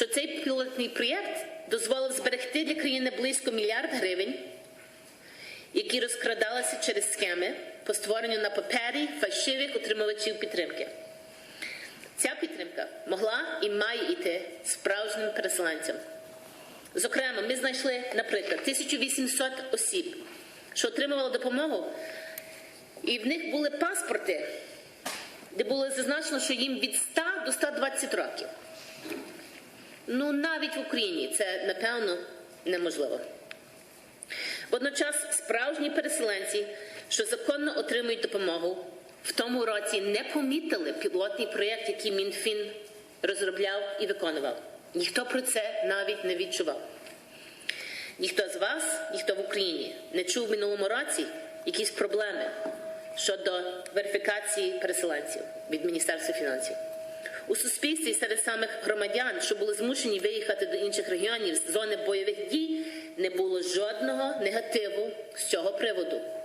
що цей пілотний проєкт дозволив зберегти для країни близько мільярд гривень, які розкрадалися через схеми по створенню на папері фальшивих отримувачів підтримки. Ця підтримка могла і має йти справжнім переселенцям. Зокрема, ми знайшли, наприклад, 1800 осіб, що отримували допомогу, і в них були паспорти, де було зазначено, що їм від 100 до 120 років. Ну, навіть в Україні це, напевно, неможливо. Водночас справжні переселенці, що законно отримують допомогу, в тому році не помітили пілотний проєкт, який Мінфін розробляв і виконував. Ніхто про це навіть не відчував. Ніхто з вас, ніхто в Україні не чув в минулому році якісь проблеми щодо верифікації переселенців від Міністерства фінансів. У суспільстві серед самих громадян, що були змушені виїхати до інших регіонів з зони бойових дій, не було жодного негативу з цього приводу.